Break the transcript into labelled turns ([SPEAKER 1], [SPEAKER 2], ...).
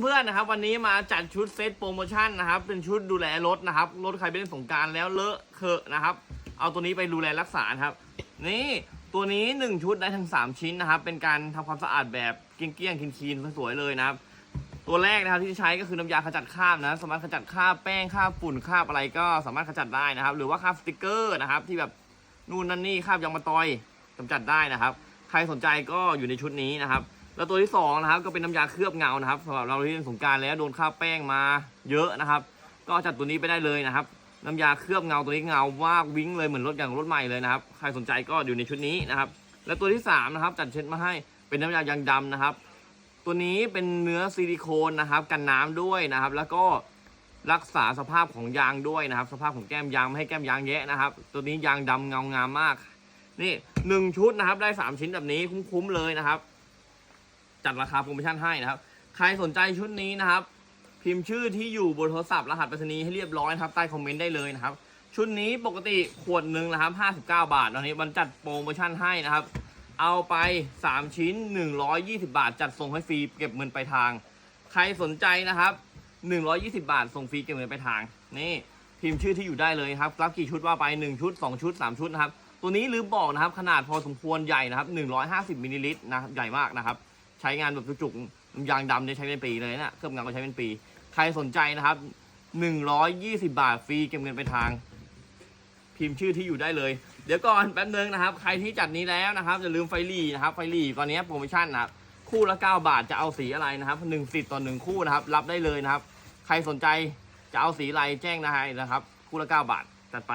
[SPEAKER 1] เพื่อนๆนะครับ วันนี้มาจัดชุดเซตโปรโมชั่นนะครับ เป็นชุดดูแลรถนะครับ รถใครไปเล่นสงการแล้วเลอะเคอะนะครับ เอาตัวนี้ไปดูแลรักษาครับ นี่ตัวนี้ 1 ชุดได้ทั้ง 3 ชิ้นนะครับ เป็นการทำความสะอาดแบบเกลี้ยงๆคลีนๆสวยๆเลยนะครับ ตัวแรกนะครับที่ใช้ก็คือน้ำยาขจัดคราบนะ สามารถขจัดคราบแป้งคราบฝุ่นคราบอะไรก็สามารถขจัดได้นะครับ หรือว่าคราบสติกเกอร์นะครับ ที่แบบนู่นนั่นนี่คราบยางมะตอยกำจัดได้นะครับ ใครสนใจก็อยู่ในชุดนี้นะครับ แล้วตัวที่สองนะครับก็เป็นน้ำยาเคลือบเงานะครับสำหรับเราที่เล่นสงการแล้วโดนคราแป้งมาเยอะนะครับ ก็จัดตัวนี้ไปได้เลยนะครับ น้ำยาเคลือบเงาตัวนี้เงามากวิ้งเลยเหมือนรถอย่างรถใหม่เลยนะครับใครสนใจก็อยู่ในชุดนี้นะครับ และตัวที่สามนะครับจัดเช็ดมาให้เป็นน้ำยายางดำนะครับ ตัวนี้เป็นเนื้อซิลิโคนนะครับ กันน้ำด้วยนะครับ แล้วก็รักษาสภาพของยางด้วยนะครับ สภาพของแก้มยางไม่ให้แก้มยางแยะนะครับ ตัวนี้ยางดำเงางามมาก นี่หนึ่งชุดนะครับ ได้สามชิ้นแบบนี้คุ้มๆเลยนะครับ จัดราคาโปรโมชั่นให้นะครับ ใครสนใจชุดนี้นะครับ พิมพ์ชื่อที่อยู่บนโทรศัพท์รหัสไปรษณีย์ให้เรียบร้อยนะครับใต้คอมเมนต์ได้เลยนะครับ ชุดนี้ปกติขวดหนึ่งนะครับ59 บาท ตอนนี้มันจัดโปรโมชั่นให้นะครับ เอาไป 3 ชิ้น 120 บาท จัดส่งให้ฟรีเก็บเงินไปลายทาง ใครสนใจนะครับ 120 บาท ส่งฟรีเก็บเงินไปลายทางนี่พิมพ์ชื่อที่อยู่ได้เลยครับรับกี่ชุดว่าไป 1 ชุด 2 ชุด 3 ชุดนะครับตัวนี้ลืมบอกนะครับขนาดพอสมควรใหญ่นะครับ150มิลลิลิตรนะใหญ่มากนะครับ ใช้งานแบบจุกๆยางดำเนี่ยใช้เป็นปีเลยนะเครื่องเงาก็ใช้เป็นปี ใครสนใจนะครับ 120 บาทฟรีเก็บเงินไปลายทาง พิมพ์ชื่อที่อยู่ได้เลย เดี๋ยวก่อนแป๊บนึงนะครับ ใครที่จัดนี้แล้วนะครับอย่าลืมไฟหลีนะครับไฟหลีตอนนี้โปรโมชั่นนะครับคู่ละ 9 บาทจะเอาสีอะไรนะครับหนึ่งสิทธิ์ต่อหนึ่งคู่นะครับ รับได้เลยนะครับ ใครสนใจจะเอาสีอะไรแจ้งได้นะครับ คู่ละ 9 บาทจัดไป